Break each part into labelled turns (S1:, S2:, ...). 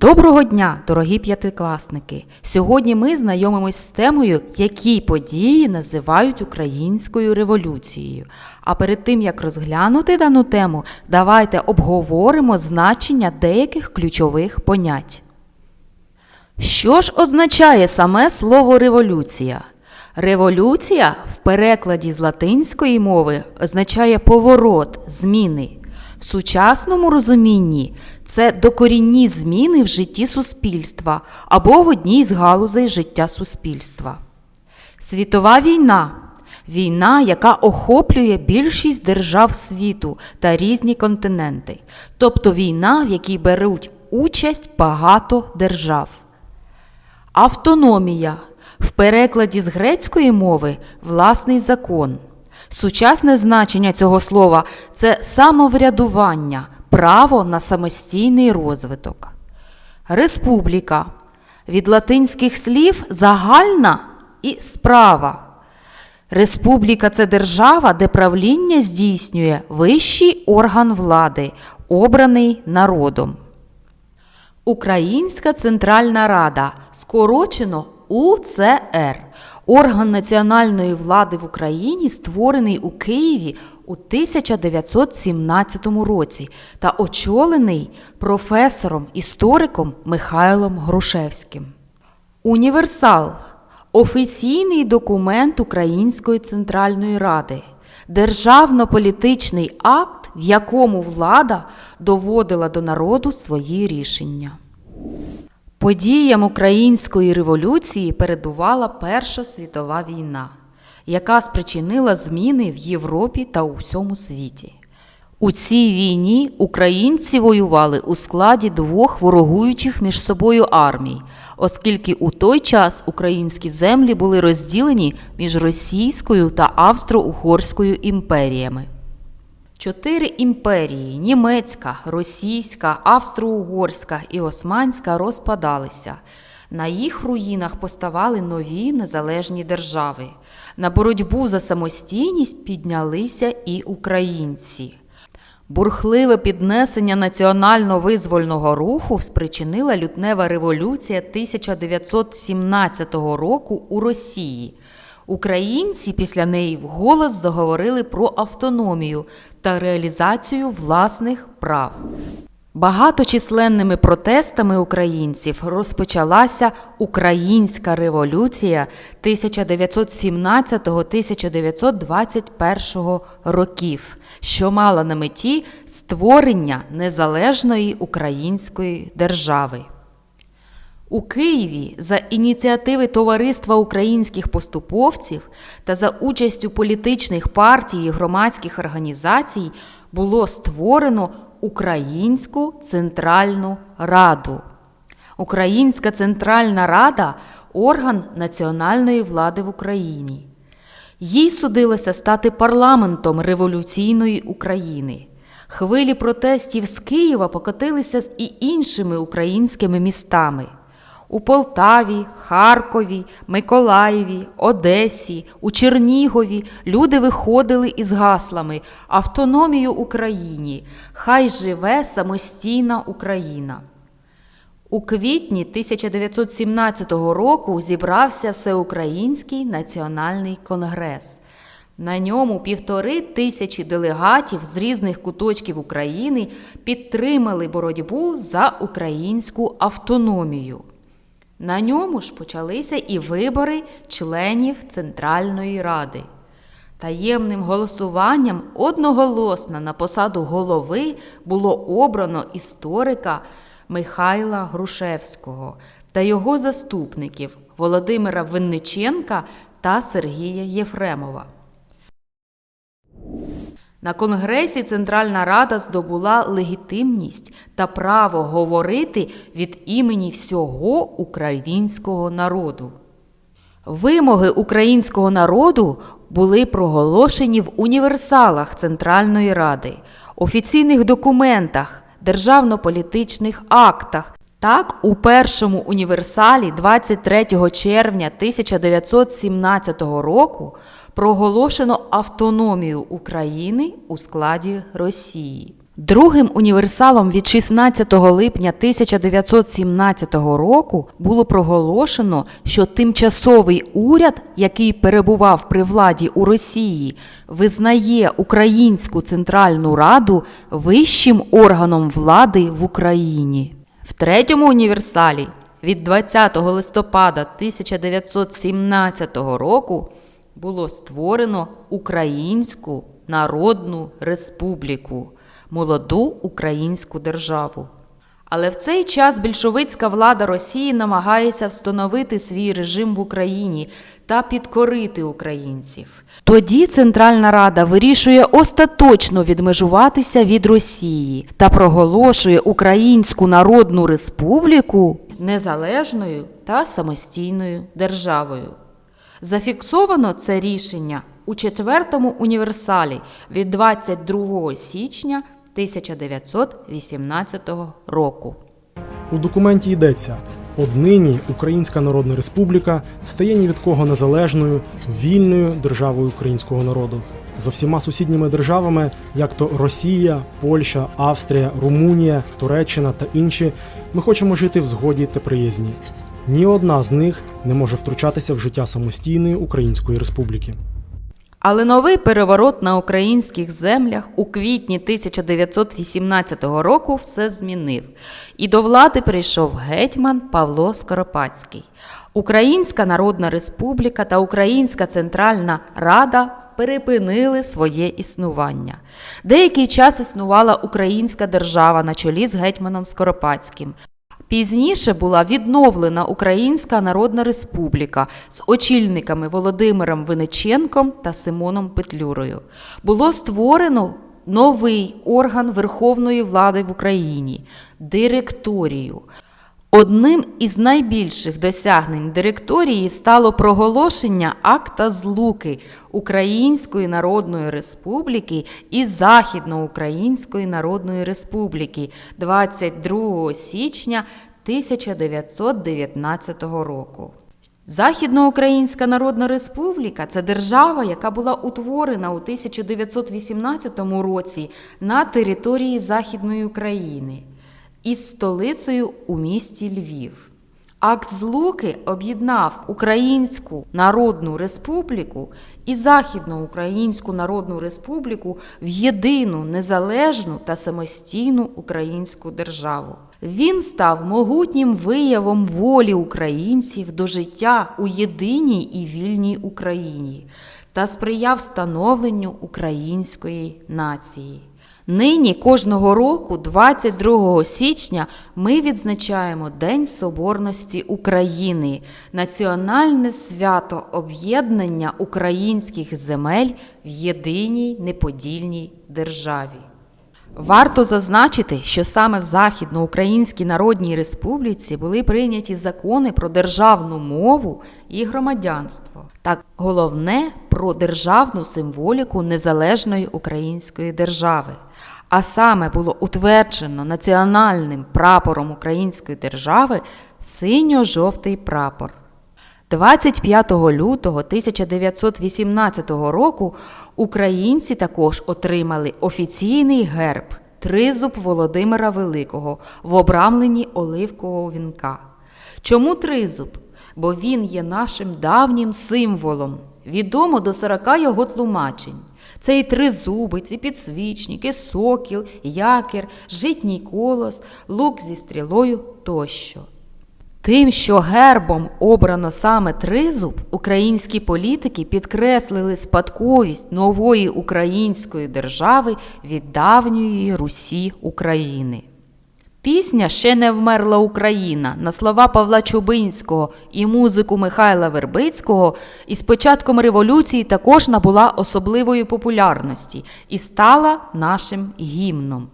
S1: Доброго дня, дорогі п'ятикласники! Сьогодні ми знайомимось з темою, які події називають українською революцією. А перед тим як розглянути дану тему, давайте обговоримо значення деяких ключових понять. Що ж означає саме слово революція? Революція в перекладі з латинської мови означає поворот, зміни. В сучасному розумінні це докорінні зміни в житті суспільства або в одній з галузей життя суспільства. Світова війна війна, яка охоплює більшість держав світу та різні континенти, тобто війна, в якій беруть участь багато держав. Автономія в перекладі з грецької мови власний закон. Сучасне значення цього слова це самоврядування, право на самостійний розвиток. Республіка від латинських слів загальна і справа. Республіка це держава, де правління здійснює вищий орган влади, обраний народом. Українська Центральна Рада, скорочено УЦР, орган національної влади в Україні, створений у Києві у 1917 році та очолений професором істориком Михайлом Грушевським. Універсал офіційний документ Української Центральної Ради, державно-політичний акт, в якому влада доводила до народу свої рішення. Подіям української революції передувала Перша світова війна, яка спричинила зміни в Європі та у всьому світі. У цій війні українці воювали у складі двох ворогуючих між собою армій, оскільки у той час українські землі були розділені між Російською та Австро-Угорською імперіями. Чотири імперії німецька, російська, австро-угорська і османська розпадалися. На їх руїнах поставали нові незалежні держави. На боротьбу за самостійність піднялися і українці. Бурхливе піднесення національно-визвольного руху спричинила лютнева революція 1917 року у Росії. Українці після неї вголос заговорили про автономію та реалізацію власних прав. Багаточисленними протестами українців розпочалася Українська революція 1917-1921 років, що мала на меті створення незалежної української держави. У Києві за ініціативи Товариства українських поступовців та за участю політичних партій і громадських організацій було створено Українську Центральну Раду. Українська Центральна Рада орган національної влади в Україні. Їй судилося стати парламентом революційної України. Хвилі протестів з Києва покотилися з і іншими українськими містами. У Полтаві, Харкові, Миколаєві, Одесі, у Чернігові люди виходили із гаслами Автономію Україні! Хай живе самостійна Україна. У квітні 1917 року зібрався Всеукраїнський національний конгрес. На ньому півтори тисячі делегатів з різних куточків України підтримали боротьбу за українську автономію. На ньому ж почалися і вибори членів Центральної Ради. Таємним голосуванням одноголосно на посаду голови було обрано історика Михайла Грушевського та його заступників Володимира Винниченка та Сергія Єфремова. На Конгресі Центральна Рада здобула легітимність та право говорити від імені всього українського народу. Вимоги українського народу були проголошені в універсалах Центральної Ради, офіційних документах, державно-політичних актах. Так, у першому універсалі 23 червня 1917 року проголошено автономію України у складі Росії. Другим універсалом від 16 липня 1917 року було проголошено, що тимчасовий уряд, який перебував при владі у Росії, визнає Українську Центральну Раду вищим органом влади в Україні. В третьому універсалі від 20 листопада 1917 року було створено Українську Народну Республіку, молоду українську державу. Але в цей час більшовицька влада Росії намагається встановити свій режим в Україні та підкорити українців. Тоді Центральна Рада вирішує остаточно відмежуватися від Росії та проголошує Українську Народну Республіку незалежною та самостійною державою. Зафіксовано це рішення у четвертому універсалі від 22 січня 1918 року.
S2: У документі йдеться: однині Українська Народна Республіка стає ні від кого незалежною, вільною державою українського народу з усіма сусідніми державами, як то Росія, Польща, Австрія, Румунія, Туреччина та інші, ми хочемо жити в згоді та приязні. Ні одна з них не може втручатися в життя самостійної Української Республіки.
S1: Але новий переворот на українських землях у квітні 1918 року все змінив. І до влади прийшов гетьман Павло Скоропадський. Українська Народна Республіка та Українська Центральна Рада перепинили своє існування. Деякий час існувала українська держава на чолі з гетьманом Скоропадським. Пізніше була відновлена Українська Народна Республіка з очільниками Володимиром Виниченком та Симоном Петлюрою. Було створено новий орган верховної влади в Україні директорію. Одним із найбільших досягнень директорії стало проголошення акта злуки Української Народної Республіки і Західноукраїнської Народної Республіки 22 січня 1919 року. Західноукраїнська Народна Республіка це держава, яка була утворена у 1918 році на території Західної України із столицею у місті Львів. Акт Злуки об'єднав Українську Народну Республіку і Західноукраїнську Народну Республіку в єдину незалежну та самостійну українську державу. Він став могутнім виявом волі українців до життя у єдиній і вільній Україні та сприяв становленню української нації. Нині кожного року, 22 січня, ми відзначаємо День Соборності України, національне свято об'єднання українських земель в єдиній неподільній державі. Варто зазначити, що саме в Західноукраїнській Народній Республіці були прийняті закони про державну мову і громадянство, та головне про державну символіку незалежної української держави. А саме було утверджено національним прапором української держави синьо-жовтий прапор. 25 лютого 1918 року українці також отримали офіційний герб тризуб Володимира Великого в обрамленні оливкового вінка. Чому тризуб? Бо він є нашим давнім символом. Відомо до 40 його тлумачень. Це і тризубець, і підсвічник, і сокіл, якір, житній колос, лук зі стрілою тощо. Тим, що гербом обрано саме тризуб, українські політики підкреслили спадковість нової української держави від давньої Русі України. Пісня Ще не вмерла Україна на слова Павла Чубинського і музику Михайла Вербицького із початком революції також набула особливої популярності і стала нашим гімном.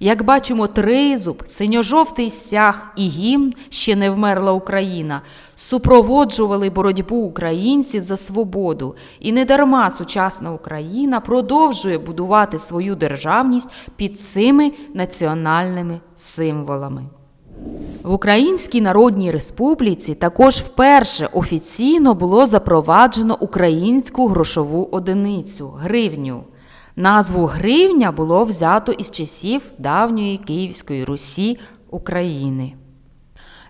S1: Як бачимо, тризуб, синьо-жовтий стяг і гімн ще не вмерла Україна, супроводжували боротьбу українців за свободу, і недарма сучасна Україна продовжує будувати свою державність під цими національними символами. В Українській Народній Республіці також вперше офіційно було запроваджено українську грошову одиницю гривню. Назву гривня було взято із часів давньої Київської Русі України.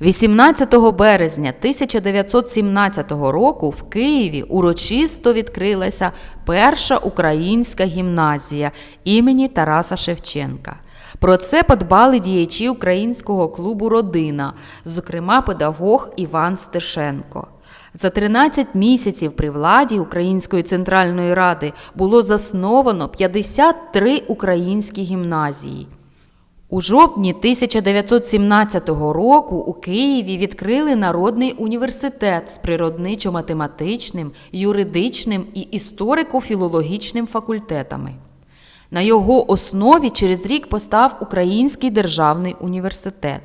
S1: 18 березня 1917 року в Києві урочисто відкрилася перша українська гімназія імені Тараса Шевченка. Про це подбали діячі українського клубу Родина, зокрема педагог Іван Стешенко. За 13 місяців при владі Української центральної ради було засновано 53 українські гімназії. У жовтні 1917 року у Києві відкрили Народний університет з природничо-математичним, юридичним і історико-філологічним факультетами. На його основі через рік постав Український державний університет.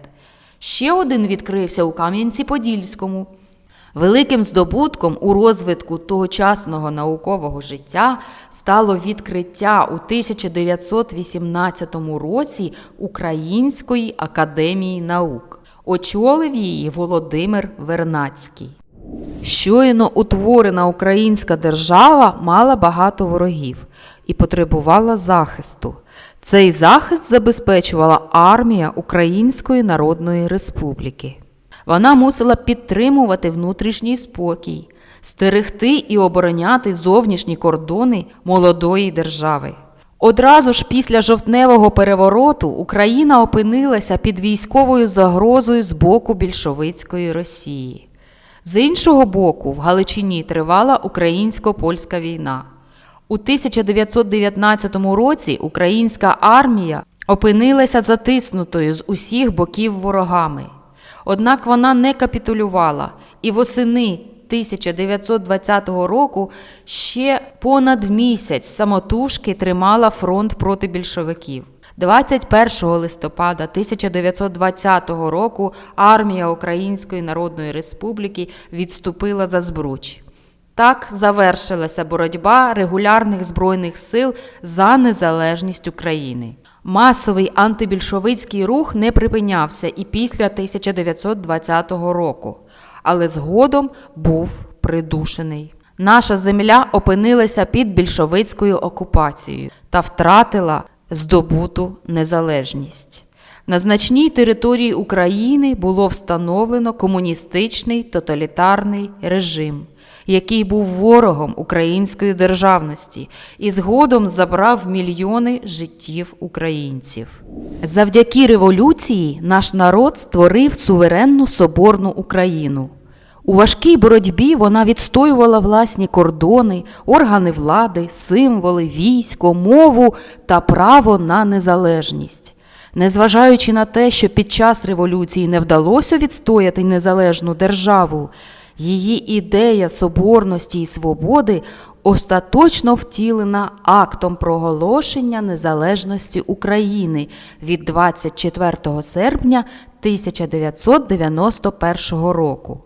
S1: Ще один відкрився у Кам'янці-Подільському. Великим здобутком у розвитку тогочасного наукового життя стало відкриття у 1918 році Української академії наук. Очолив її Володимир Вернацький. Щойно утворена українська держава мала багато ворогів і потребувала захисту. Цей захист забезпечувала армія Української Народної Республіки. Вона мусила підтримувати внутрішній спокій, стерегти і обороняти зовнішні кордони молодої держави. Одразу ж після жовтневого перевороту Україна опинилася під військовою загрозою з боку більшовицької Росії. З іншого боку, в Галичині тривала українсько-польська війна. У 1919 році українська армія опинилася затиснутою з усіх боків ворогами. Однак вона не капітулювала і восени 1920 року ще понад місяць самотужки тримала фронт проти більшовиків. 21 листопада 1920 року армія Української Народної Республіки відступила за Збруч. Так завершилася боротьба регулярних збройних сил за незалежність України. Масовий антибільшовицький рух не припинявся і після 1920 року, але згодом був придушений. Наша земля опинилася під більшовицькою окупацією та втратила здобуту незалежність. На значній території України було встановлено комуністичний тоталітарний режим, який був ворогом української державності і згодом забрав мільйони життів українців. Завдяки революції наш народ створив суверенну соборну Україну. У важкій боротьбі вона відстоювала власні кордони, органи влади, символи, військо, мову та право на незалежність. Незважаючи на те, що під час революції не вдалося відстояти незалежну державу, її ідея соборності і свободи остаточно втілена актом проголошення незалежності України від 24 серпня 1991 року.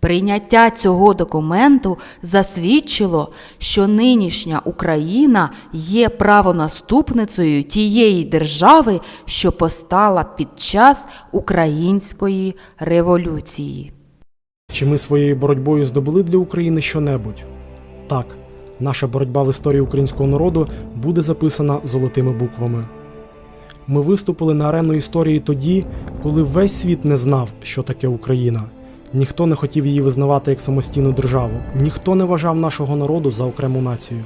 S1: Прийняття цього документу засвідчило, що нинішня Україна є правонаступницею тієї держави, що постала під час Української революції.
S2: Чи ми своєю боротьбою здобули для України щонебудь? Так, наша боротьба в історії українського народу буде записана золотими буквами. Ми виступили на арену історії тоді, коли весь світ не знав, що таке Україна. Ніхто не хотів її визнавати як самостійну державу, ніхто не вважав нашого народу за окрему націю.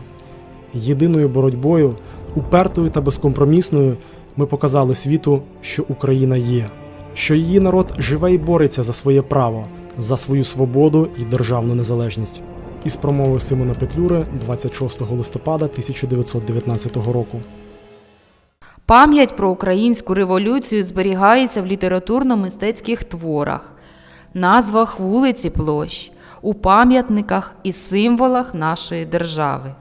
S2: Єдиною боротьбою, упертою та безкомпромісною, ми показали світу, що Україна є, що її народ живе і бореться за своє право, за свою свободу і державну незалежність. Із промови Симона Петлюри 26 листопада 1919 року.
S1: Пам'ять про українську революцію зберігається в літературно-мистецьких творах, назвах вулиці площ, у пам'ятниках і символах нашої держави.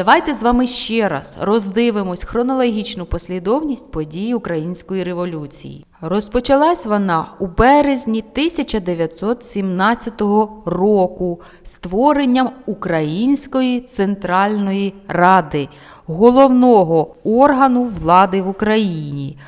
S1: Давайте з вами ще раз роздивимось хронологічну послідовність подій Української революції. Розпочалась вона у березні 1917 року створенням Української Центральної Ради, головного органу влади в Україні.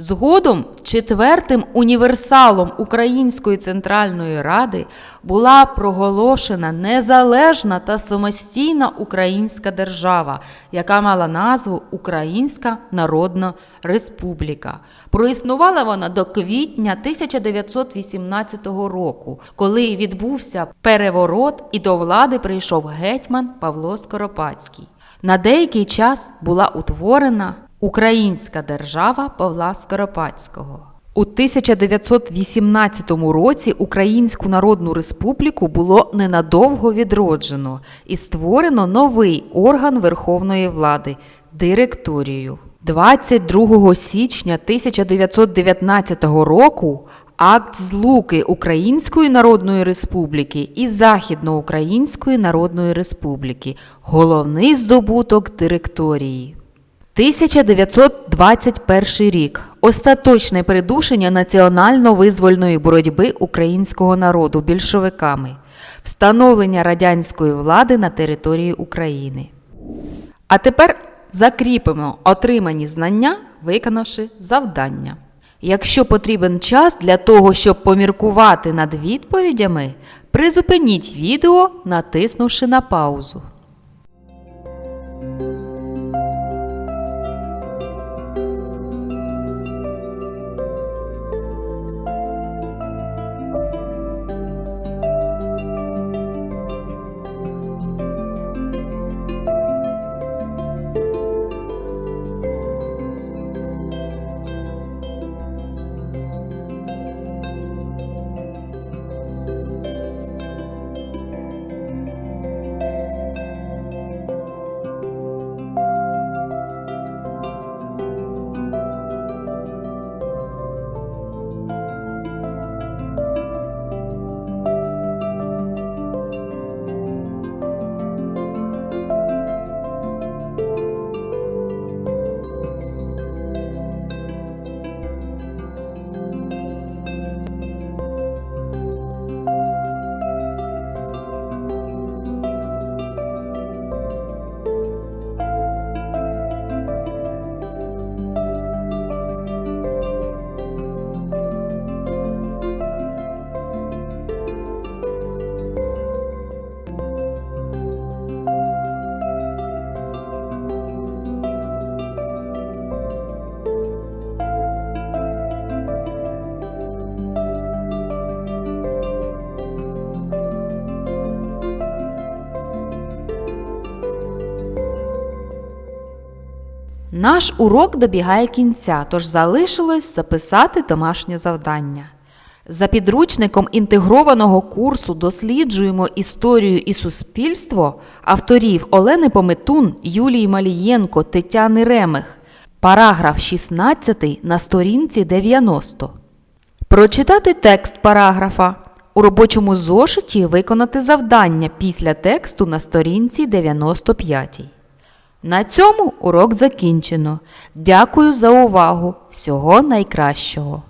S1: Згодом четвертим універсалом Української Центральної Ради була проголошена незалежна та самостійна українська держава, яка мала назву Українська Народна Республіка. Проіснувала вона до квітня 1918 року, коли відбувся переворот і до влади прийшов гетьман Павло Скоропадський. На деякий час була утворена Українська держава Павла Скоропадського. У 1918 році Українську Народну Республіку було ненадовго відроджено і створено новий орган верховної влади директорію. 22 січня 1919 року акт злуки Української Народної Республіки і Західноукраїнської Народної Республіки головний здобуток директорії. 1921 рік остаточне придушення національно-визвольної боротьби українського народу більшовиками, встановлення радянської влади на території України. А тепер закріпимо отримані знання, виконавши завдання. Якщо потрібен час для того, щоб поміркувати над відповідями, призупиніть відео, натиснувши на паузу. Наш урок добігає кінця, тож залишилось записати домашнє завдання. За підручником інтегрованого курсу Досліджуємо історію і суспільство авторів Олени Пометун, Юлії Малієнко, Тетяни Ремех. Параграф 16 на сторінці 90. Прочитати текст параграфа. У робочому зошиті виконати завдання після тексту на сторінці 95. На цьому урок закінчено. Дякую за увагу. Всього найкращого.